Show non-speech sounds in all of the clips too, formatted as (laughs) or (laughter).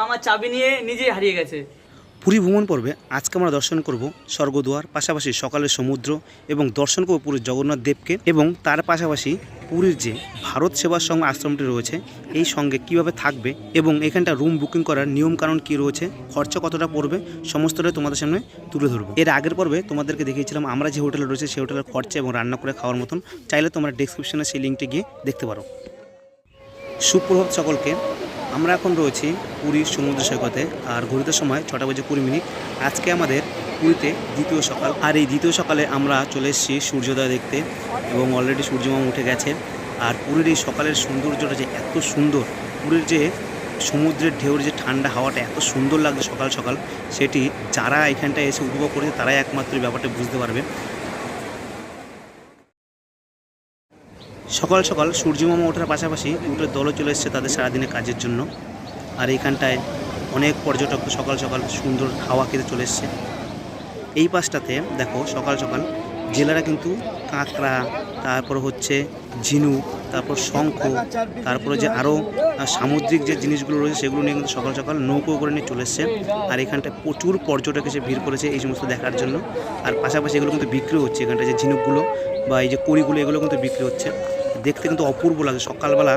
মামা চাবি নিয়ে নিজেই হারিয়ে গেছে। পুরী ভ্রমণ পর্বে আজকে আমরা দর্শন করব স্বর্গদুয়ার, পাশাপাশি সকালের সমুদ্র এবং দর্শন করব পুরীর জগন্নাথ দেবকে এবং তার পাশাপাশি পুরীর যে ভারত সেবার সংঘ আশ্রমটি রয়েছে, এই সঙ্গে কীভাবে থাকবে এবং এখানটা রুম বুকিং করার নিয়ম কানুন কী রয়েছে, খরচা কতটা পড়বে সমস্তটাই তোমাদের সামনে তুলে ধরবো। এর আগের পর্বে তোমাদেরকে দেখিয়েছিলাম আমরা যে হোটেলে রয়েছে সেই হোটেলের খরচা এবং রান্না করে খাওয়ার মতন, চাইলে তোমরা ডিসক্রিপশনে সেই লিঙ্কটি গিয়ে দেখতে পারো। সুপ্রভাত সকলকে আমরা এখন রয়েছি পুরীর সমুদ্র সৈকতে আর ঘড়িতে সময় ছটা বাজে কুড়ি মিনিট। আজকে আমাদের পুরীতে দ্বিতীয় সকাল। আর এই দ্বিতীয় সকালে আমরা চলে এসেছি সূর্যোদয় দেখতে, এবং অলরেডি সূর্যমামা উঠে গেছে। আর পুরীর এই সকালের সৌন্দর্যটা যে এত সুন্দর, পুরীর যে সমুদ্রের ঢেউর যে ঠান্ডা হাওয়াটা এত সুন্দর লাগছে সকাল সকাল, সেটি যারা এখানটায় এসে উপভোগ করেছে, তারাই একমাত্র ব্যাপারটা বুঝতে পারবে। সকাল সকাল সূর্যমামা ওঠার পাশাপাশি উঠে দলও চলে এসছে তাদের সারাদিনের কাজের জন্য। আর এইখানটায় অনেক পর্যটক সকাল সকাল সুন্দর হাওয়া খেতে চলে এসছে। এই পাশটাতে দেখো সকাল সকাল জেলেরা কিন্তু কাঁকড়া, তারপর হচ্ছে ঝিনুক তারপর শঙ্খ, তারপরে যে আরও সামুদ্রিক যে জিনিসগুলো রয়েছে সেগুলো নিয়ে কিন্তু সকাল সকাল নৌকো করে নিয়ে চলে এসছে। আর এখানটায় প্রচুর পর্যটক এসে ভিড় করেছে এই সমস্ত দেখার জন্য। আর পাশাপাশি এগুলো কিন্তু বিক্রি হচ্ছে। এখানটায় যে ঝিনুকগুলো বা এই যে কড়িগুলো এগুলো কিন্তু বিক্রি হচ্ছে। দেখতে কিন্তু অপূর্ব লাগে সকালবেলা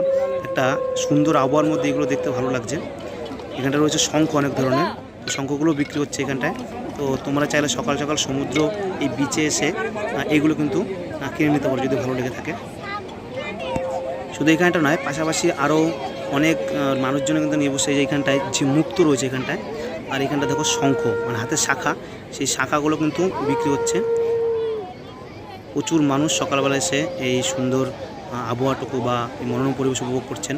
একটা সুন্দর আবহাওয়ার মধ্যে এগুলো দেখতে ভালো লাগছে। এখানটা রয়েছে শঙ্খ অনেক ধরনের। শঙ্খগুলো বিক্রি হচ্ছে এখানটায়। তো তোমরা চাইলে সকাল সকাল সমুদ্র, এই বিচে এসে এগুলো কিন্তু কিনে নিতে পারো যদি ভালো লেগে থাকে। শুধু এখানটা নয়, পাশাপাশি আরও অনেক মানুষজন কিন্তু নিয়ে বসে এই যে মুক্ত রয়েছে এখানটায়। আর এখানটা দেখো শঙ্খ মানে হাতের শাখা। সেই শাখাগুলো কিন্তু বিক্রি হচ্ছে। প্রচুর মানুষ সকালবেলা এসে এই সুন্দর আবহাওয়াটুকু বা এই মনোরম পরিবেশ উপভোগ করছেন।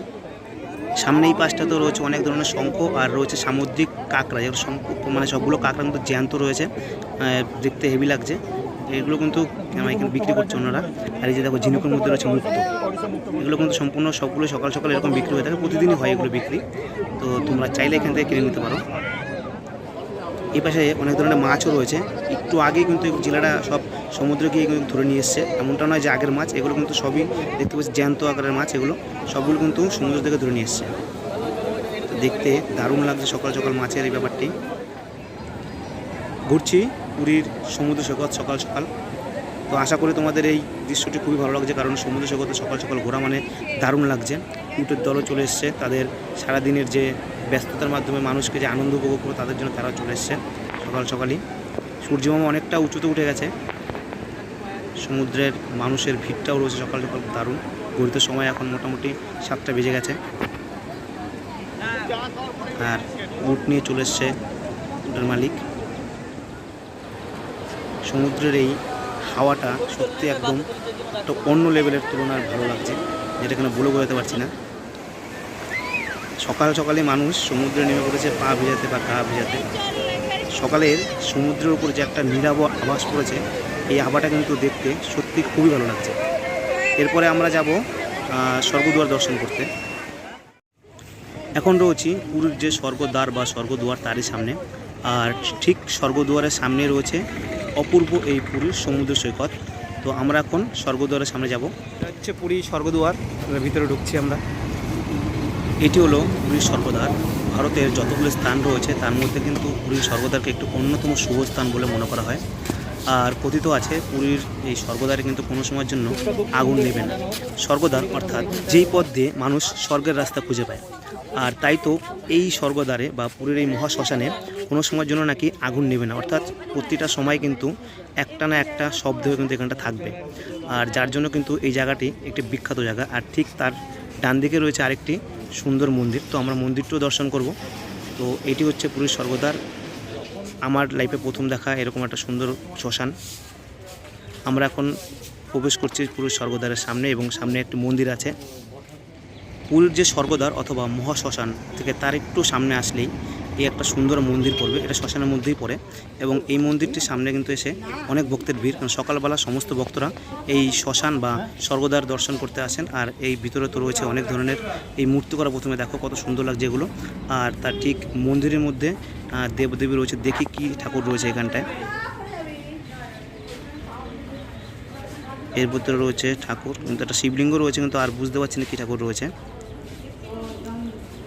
সামনে এই পাশটাতে রয়েছে অনেক ধরনের শঙ্খ আর রয়েছে সামুদ্রিক কাঁকড়া। যেগুলো শঙ্খ মানে সবগুলো কাঁকড়া কিন্তু জ্যান্ত রয়েছে দেখতে হেভি লাগছে। এগুলো কিন্তু এখানে বিক্রি করছে ওনারা। আর এই যে দেখো, ঝিনুকের মধ্যে রয়েছে মুক্ত। এগুলো কিন্তু সম্পূর্ণ সবগুলো সকাল সকাল এরকম বিক্রি হয়ে থাকে। প্রতিদিনই হয় এগুলো বিক্রি। তো তোমরা চাইলে এখান থেকে কিনে নিতে পারো। এই পাশে অনেক ধরনের মাছও রয়েছে। একটু আগে কিন্তু জেলেরা সব সমুদ্রে গিয়ে ধরে নিয়ে এসছে। এমনটা নয় যে আগের মাছ, এগুলো কিন্তু সবই দেখতে পাচ্ছি জ্যান্ত আকারের মাছ এগুলো। সবগুলো কিন্তু সমুদ্র থেকে ধরে নিয়ে এসছে। দেখতে দারুণ লাগছে সকাল সকাল মাছের এই ব্যাপারটি। ঘুরছি পুরীর সমুদ্র সৈকত সকাল সকাল। তো আশা করি তোমাদের এই দৃশ্যটি খুবই ভালো লাগছে, কারণ সমুদ্র সৈকতে সকাল সকাল ঘোরা মানে দারুণ লাগছে। উটের দলও চলে এসছে, তাদের সারাদিনের যে ব্যস্ততার মাধ্যমে মানুষকে যে আনন্দ উপভোগ করব তাদের জন্য তারা চলে এসছে সকাল সকালই। সূর্যমামা অনেকটা উঁচুতে উঠে গেছে। সমুদ্রের মানুষের ভিড়টাও রয়েছে সকাল সকাল, দারুণ। ঘড়িতে সময় এখন মোটামুটি সাতটা বেজে গেছে। আর উট নিয়ে চলে এসছে মালিক। সমুদ্রের এই হাওয়াটা সত্যি একদম একটা অন্য লেভেলের তুলনায় ভালো লাগছে, যেটা এখানে বলে বোঝাতে পারছি না। সকাল সকালে মানুষ সমুদ্রে নেমে পড়েছে, পা ভেজাতে বা গা ভেজাতে। সকালের সমুদ্রের উপর যে একটা নীরব আভাস পড়েছে, এই আভাটা কিন্তু দেখতে সত্যি খুবই ভালো লাগছে। এরপরে আমরা যাব স্বর্গদুয়ার দর্শন করতে। এখন রয়েছি পুরীর যে স্বর্গদ্বার বা স্বর্গদুয়ার তারই সামনে। আর ঠিক স্বর্গদুয়ারের সামনে রয়েছে অপূর্ব এই পুরীর সমুদ্র সৈকত। তো আমরা এখন স্বর্গদুয়ারের সামনে যাব। হচ্ছে পুরী স্বর্গদুয়ার ভিতরে ঢুকছি আমরা। এটি হলো পুরীর স্বর্গদ্বার। ভারতের যতগুলো স্থান রয়েছে, তার মধ্যে কিন্তু পুরীর স্বর্গদ্বারকে একটু অন্যতম শুভ স্থান বলে মনে করা হয়। আর কথিত আছে, পুরীর এই স্বর্গদ্বারে কিন্তু কোনো সময়ের জন্য আগুন নেবে না। স্বর্গদ্বার অর্থাৎ যেই পথ দিয়ে মানুষ স্বর্গের রাস্তা খুঁজে পায়। আর তাই তো এই স্বর্গদ্বারে বা পুরীর এই মহাশ্মশানে কোনো সময়ের জন্য নাকি আগুন নেবে না। অর্থাৎ প্রতিটা সময় কিন্তু একটা না একটা শব্দ কিন্তু এখানটা থাকবে। আর যার জন্য কিন্তু এই জায়গাটি একটি বিখ্যাত জায়গা। আর ঠিক তার ডান দিকে রয়েছে আরেকটি সুন্দর মন্দির, তো আমরা মন্দিরটিও দর্শন করব। তো এটি হচ্ছে পুরীর স্বর্গদ্বার। আমার লাইফে প্রথম দেখা এরকম একটা সুন্দর শ্মশান। আমরা এখন প্রবেশ করছি পুরীর স্বর্গদ্বারের সামনে এবং সামনে একটি মন্দির আছে। পুরীর যে স্বর্গদ্বার অথবা মহাশ্মশান, থেকে তার একটু সামনে আসলেই এই একটা সুন্দর মন্দির পড়বে। এটা শ্মশানের মধ্যেই পড়ে এবং এই মন্দিরটির সামনে কিন্তু এসে অনেক ভক্তের ভিড়, কারণ সকালবেলা সমস্ত ভক্তরা এই শ্মশান বা স্বর্গদ্বার দর্শন করতে আসেন আর এই ভিতরে তো রয়েছে অনেক ধরনের এই মূর্তি করা। প্রথমে দেখো কত সুন্দর লাগছে এগুলো। আর তার ঠিক মন্দিরের মধ্যে দেবদেবী রয়েছে। দেখি কি ঠাকুর রয়েছে এখানটায়। এর ভিতরে রয়েছে ঠাকুর, কিন্তু একটা শিবলিঙ্গ রয়েছে কিন্তু আর বুঝতে পারছি না কী ঠাকুর রয়েছে।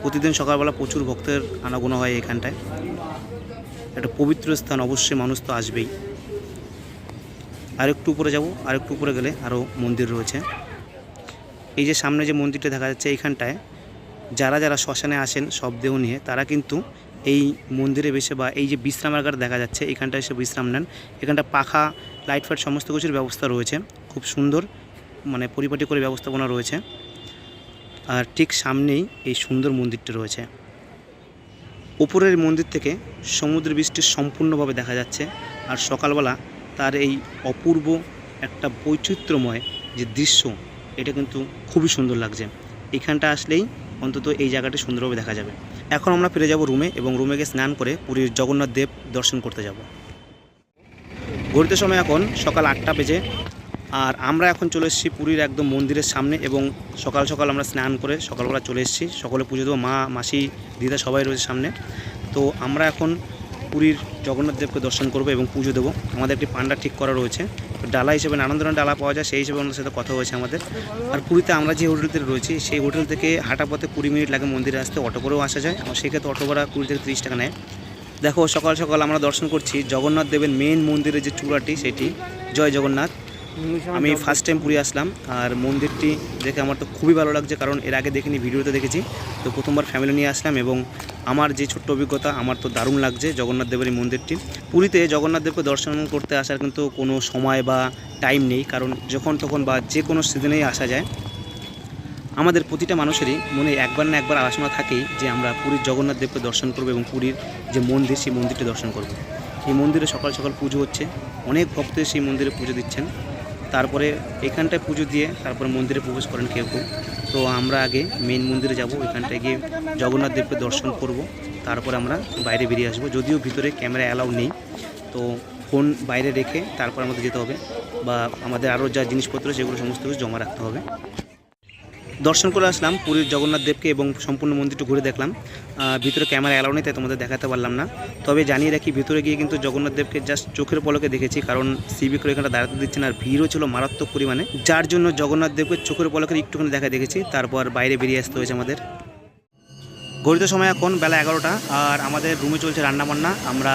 প্রতিদিন সকালবেলা প্রচুর ভক্তের আনাগোনা হয় এখানটায়। একটা পবিত্র স্থান, অবশ্যই মানুষ তো আসবেই। আরেকটু উপরে যাব, আরেকটু উপরে গেলে আরও মন্দির রয়েছে। এই যে সামনে যে মন্দিরটা দেখা যাচ্ছে এইখানটায় যারা যারা শ্মশানে আসেন সব দেহ নিয়ে, তারা কিন্তু এই মন্দিরে বেশে বা এই যে বিশ্রামাগার দেখা যাচ্ছে, এখানটায় এসে বিশ্রাম নেন। এখানটা পাখা, লাইট ফাইট সমস্ত কিছুর ব্যবস্থা রয়েছে। খুব সুন্দর মানে পরিপাটি করে ব্যবস্থাপনা রয়েছে। আর ঠিক সামনেই এই সুন্দর মন্দিরটা রয়েছে। উপরের মন্দির থেকে সমুদ্র বৃষ্টি সম্পূর্ণভাবে দেখা যাচ্ছে আর সকালবেলা তার এই অপূর্ব একটা বৈচিত্র্যময় যে দৃশ্য, এটা কিন্তু খুবই সুন্দর লাগছে। এখানটা আসলেই অন্তত এই জায়গাটি সুন্দরভাবে দেখা যাবে। এখন আমরা ফিরে যাব রুমে এবং রুমে গিয়ে স্নান করে পুরীর জগন্নাথ দেব দর্শন করতে যাব। ঘুরতে সময় এখন সকাল আটটা বেজে আর আমরা এখন চলে এসেছি পুরীর একদম মন্দিরের সামনে এবং সকাল সকাল আমরা স্নান করে সকালবেলা চলে এসেছি। সকলে পুজো দেবো, মা, মাসি, দিদা সবাই রয়েছে সামনে। তো আমরা এখন পুরীর জগন্নাথ দেবকে দর্শন করব এবং পুজো দেবো। আমাদের একটি পান্ডা ঠিক করা রয়েছে। ডালা হিসেবে নানান ধরনের ডালা পাওয়া যায়, সেই হিসেবে ওনার সাথে কথা হয়েছে আমাদের। আর পুরীতে আমরা যে হোটেলতে রয়েছি, সেই হোটেল থেকে হাঁটা পথে কুড়ি মিনিট লাগে মন্দিরে আসতে, অটো করেও আসা যায়। আর সেক্ষেত্রে অটো ভাড়া কুড়ি থেকে তিরিশ টাকা নেয়। দেখো, সকাল সকাল আমরা দর্শন করছি জগন্নাথ দেবের মেন মন্দিরের যে চূড়াটি, সেটি। জয় জগন্নাথ। আমি ফার্স্ট টাইম পুরী আসলাম আর মন্দিরটি দেখে আমার তো খুবই ভালো লাগছে কারণ এর আগে দেখিনি ভিডিওতে দেখেছি। তো প্রথমবার ফ্যামিলি নিয়ে আসলাম এবং আমার যে ছোট্ট অভিজ্ঞতা আমার তো দারুণ লাগছে জগন্নাথ দেবের এই মন্দিরটি। পুরীতে জগন্নাথ দেবকে দর্শন করতে আসার কিন্তু কোনো সময় বা টাইম নেই কারণ যখন তখন বা যে কোনো সিজনেই আসা যায়। আমাদের প্রতিটা মানুষেরই মনে একবার না একবার আলোচনা থাকেই যে আমরা পুরীর জগন্নাথ দেবকে দর্শন করব এবং পুরীর যে মন্দির সেই মন্দিরটি দর্শন করব। এই মন্দিরে সকাল সকাল পুজো হচ্ছে অনেক ভক্ত সেই মন্দিরে পুজো দিচ্ছেন। তারপরে এখানটায় পুজো দিয়ে তারপরে মন্দিরে প্রবেশ করেন কেউ কেউ। তো আমরা আগে মেন মন্দিরে যাব এখানটায় গিয়ে জগন্নাথ দেবকে দর্শন করব। তারপরে আমরা বাইরে বেরিয়ে আসব। যদিও ভিতরে ক্যামেরা অ্যালাউ নেই, তো ফোন বাইরে রেখে তারপর আমাদের যেতে হবে বা আমাদের আরও যা জিনিসপত্র সেগুলো সমস্ত কিছু জমা রাখতে হবে। দর্শন করে আসলাম, পুরীর জগন্নাথ দেবকে এবং সম্পূর্ণ মন্দিরটা ঘুরে দেখলাম। ভিতরে ক্যামেরা অ্যালাউ নেই, তাই তোমাদের দেখাতে পারলাম না। তবে জানিয়ে রাখি, ভিতরে গিয়ে কিন্তু জগন্নাথ দেবকে জাস্ট চোখের পলকে দেখেছি, কারণ সিবি করে এখানে দাঁড়াতে দিচ্ছেন আর ভিড়ও ছিল মারাত্মক পরিমাণে। যার জন্য জগন্নাথ দেবকে চোখের পলকের একটুখানি দেখা দেখেছি, তারপর বাইরে বেরিয়ে আসতে হয়েছে আমাদের। ঘড়িত সময় এখন বেলা এগারোটা, আর আমাদের রুমে চলছে রান্নাবান্না। আমরা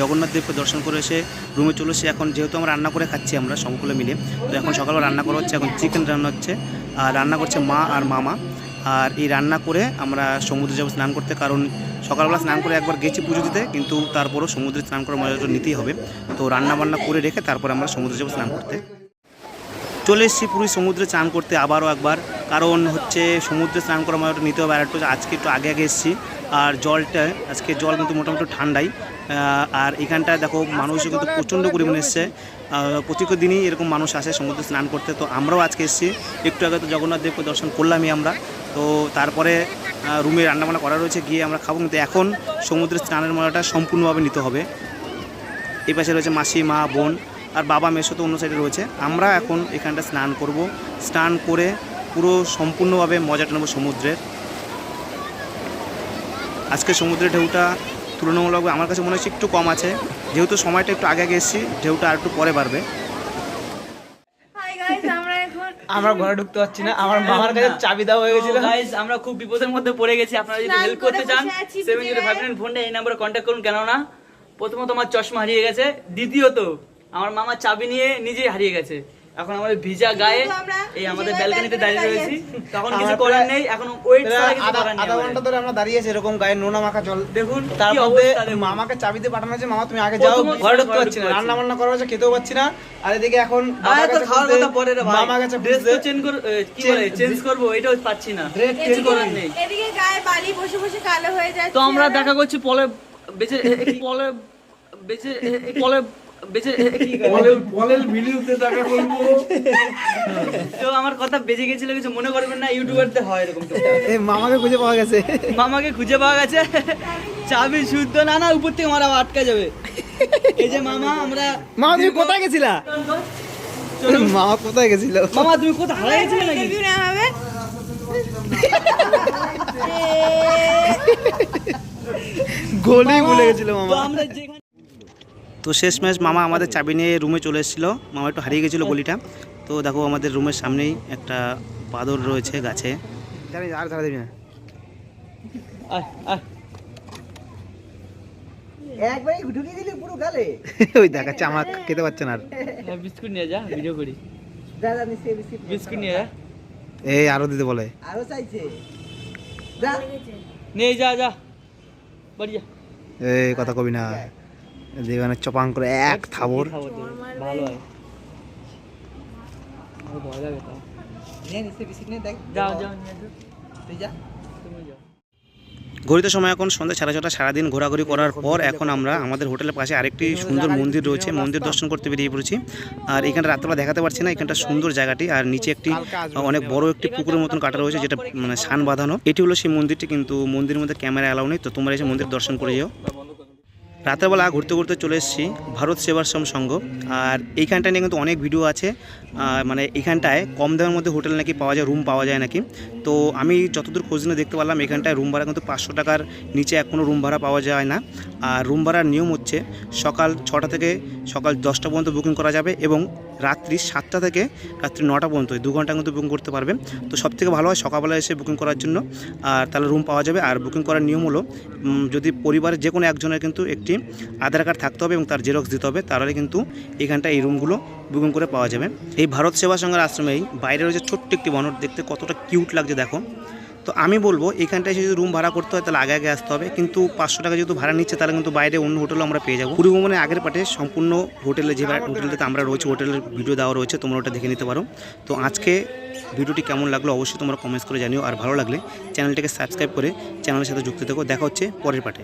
জগন্নাথ দেবকে দর্শন করে এসে রুমে চলে এসে এখন যেহেতু আমরা রান্না করে খাচ্ছি আমরা সকলে মিলে, তো এখন সকালে রান্না করা হচ্ছে, এখন চিকেন রান্না হচ্ছে। আর রান্না করছে মা আর মামা। আর এই রান্না করে আমরা সমুদ্রে যাব স্নান করতে, কারণ সকালবেলা স্নান করে একবার গেছি পুজো দিতে, কিন্তু তারপরও সমুদ্রে স্নান করার মজাটা নিতেই হবে। তো রান্না বান্না করে রেখে তারপর আমরা সমুদ্রে যাব স্নান করতে। চলে এসেছি পুরী সমুদ্রে স্নান করতে আবারও একবার, কারণ হচ্ছে সমুদ্রে স্নান করার মজাটা নিতে হবে। আর একটু আজকে একটু আগে আগে এসেছি, আর জলটা, আজকে জল কিন্তু মোটামুটি ঠান্ডাই। আর এখানটায় দেখো মানুষও কিন্তু প্রচণ্ড পরিমাণে এসছে। প্রত্যেক দিনই এরকম মানুষ আসে, সমুদ্রে স্নান করতে। তো আমরাও আজকে এসেছি। একটু আগে তো জগন্নাথ দেবকে দর্শন করলামই আমরা। তো তারপরে রুমে রান্নাবান্না করা রয়েছে, গিয়ে আমরা খাব। কিন্তু এখন সমুদ্রের স্নানের মজাটা সম্পূর্ণভাবে নিতে হবে। এই পাশে রয়েছে মাসি, মা, বোন আর বাবা, মেসো তো অন্য সাইডে রয়েছে। আমরা এখন এখানটা স্নান করব। স্নান করে পুরো সম্পূর্ণভাবে মজাটা নেব সমুদ্রের। আজকে সমুদ্রের ঢেউটা তুলনামূলক আমার কাছে মনে হচ্ছে একটু কম আছে। যেহেতু সময়টা একটু আগে আগে এসেছি ঢেউটা আর একটু পরে বাড়বে। আমরা ঘরে ঢুকতে পারছি না আমার মামার কাছে চাবি দেওয়া হয়ে গেছিল। গাইস আমরা খুব বিপদের মধ্যে পড়ে গেছি আপনারা যদি হেল্প করতে চান বসে আছি সেভেন জিরো ফাইভ নাইন ফোনটা এই নাম্বারে কন্ট্যাক্ট করুন কেননা প্রথমত আমার চশমা হারিয়ে গেছে দ্বিতীয়ত আমার মামা চাবি নিয়ে নিজেই হারিয়ে গেছে। এখন আমাদের ভিজা গায়ে এই আমাদের ব্যালকনিতে দাঁড়িয়ে রয়েছি। তখন কিছু করার নেই এখন ওয়েট আধা করার নেই আধা ঘণ্টা ধরে আমরা দাঁড়িয়ে আছি এরকম গায়ে নোনা মাখা জল দেখুন তার মধ্যে মামাকে চাবি দিয়ে পাঠানো হয়েছে মামা তুমি আগে যাও ঘরে ঢুকতে পারছি না রান্না বান্না করা হয়েছে খেতেও পাচ্ছি না। আর এদিকে এখন খাওয়ার কথা পরে রে ভাই। মামা কাছে ড্রেস তো চেঞ্জ কর কি বলে চেঞ্জ করব এটাও পাচ্ছি না। কিছু এদিকে- করার নেই এদিকে গায়ে বালি বসে বসে কালো হয়ে যাচ্ছে তো আমরা দেখা করছি পলে বেঁচে পলে বেঁচে পলে বেঁচে এ- (laughs) এ- কি তো আমার কথা বেজে গেছিল কিছু মনে করবেন না ইউটিউবারতে হয় এরকম। এই মামাকে খুঁজে পাওয়া গেছে। মামাকে খুঁজে পাওয়া গেছে। চাবি শুদ্ধ না না উপর থেকে মারা আটকা যাবে। এই যে মামা আমরা মামা তুমি কোথায় গেছিলা? মামা কোথায় গেছিল? মামা তুমি কোথায় হারিয়ে গেছিলে নাকি? গোলেই ভুলে গেছিল মামা। আমরা তো শেষমেশ মামা আমাদের চাবি নিয়ে রুমে চলে এসেছিল। মামা একটু হারিয়ে গেছিল গলিটা। তো দেখো আমাদের রুমের সামনেই একটা বাদর রয়েছে গাছে। জানি আর ধারা দিবি না। আয় আয়। একবারই ঢুকিয়ে দিলি পুরো গালে। (laughs) ওই দেখাচ্ছে আমার খেতে পাচ্ছে না আর। হ্যাঁ, বিস্কুট নিয়ে যা ভিডিও করি। দাদা নিশ্চয়ই বেশি বিস্কুট নিয়ে যা। এই আরও দিতে বলে। আরও চাইছে। যা। নিয়ে যা যা। বাড়ি যা। এই কথা কবি না। দেবানের চপাং করে এক থাবর। ঘড়িতে সময় এখন সন্ধ্যা সাড়ে ছটা সারাদিন ঘোরাঘুরি করার পর এখন আমরা আমাদের হোটেলের পাশে আরেকটি সুন্দর মন্দির রয়েছে মন্দির দর্শন করতে বেরিয়ে পড়েছি। আর এখানটা রাত্রেবেলা দেখাতে পারছি না এখানটা সুন্দর জায়গাটি। আর নিচে একটি অনেক বড় একটি পুকুরের মতন কাটা রয়েছে যেটা মানে সান বাঁধানো। এটি হলো সেই মন্দিরটি কিন্তু মন্দিরের মধ্যে ক্যামেরা অ্যালাউ নেই তো তোমরা এসে মন্দির দর্শন করে যাও। রাতেরবেলা ঘুরতে ঘুরতে চলে এসেছি ভারত সেবাশ্রম সংঘ আর এইখানটা নিয়ে কিন্তু অনেক ভিডিও আছে। মানে এইখানটায় কম দামের মধ্যে হোটেল নাকি পাওয়া যায় রুম পাওয়া যায় নাকি। তো আমি যতদূর খোঁজ নিয়ে দেখতে পারলাম, এখানটায় রুম ভাড়া কিন্তু পাঁচশো টাকার নিচে এখনও রুম ভাড়া পাওয়া যায় না। আর রুম ভাড়ার নিয়ম হচ্ছে সকাল ছটা থেকে সকাল দশটা পর্যন্ত বুকিং করা যাবে এবং রাত্রি সাতটা থেকে রাত্রি নটা পর্যন্ত দু ঘণ্টা কিন্তু বুকিং করতে পারবে। তো সব থেকে ভালো হয় সকালবেলা এসে বুকিং করার জন্য। আর তাহলে রুম পাওয়া যাবে। আর বুকিং করার নিয়ম হলো যদি পরিবারের যে কোনো একজনের কিন্তু একটি আধার কার্ড থাকতে হবে এবং তার জেরক্স দিতে হবে, তাহলে কিন্তু এখানটা এই রুমগুলো বুকিং করে পাওয়া যাবে। এই ভারত সেবা সংঘের আশ্রমেই বাইরে রয়েছে ছোট্ট একটি বনর। দেখতে কতটা কিউট লাগছে, দেখো। তো আমি বলব, এখানটায় যদি রুম ভাড়া করতে হয় তাহলে আগে আগে আসতে হবে। কিন্তু পাঁচশো টাকা যেহেতু ভাড়া নিচ্ছে, তাহলে কিন্তু বাইরে অন্য হোটেলও আমরা পেয়ে যাব। পূর্ব ভ্রমণের আগের পাঠে সম্পূর্ণ হোটেলে যে হোটেলটাতে আমরা রয়েছে হোটেলের ভিডিও দেওয়া রয়েছে, তোমরা ওটা দেখে নিতে পারো। তো আজকে ভিডিওটি কেমন লাগল অবশ্যই তোমরা কমেন্টস করে জানিও, আর ভালো লাগলে চ্যানেলটাকে সাবস্ক্রাইব করে চ্যানেলের সাথে যুক্ত থাকো। দেখা হচ্ছে পরের পাটে।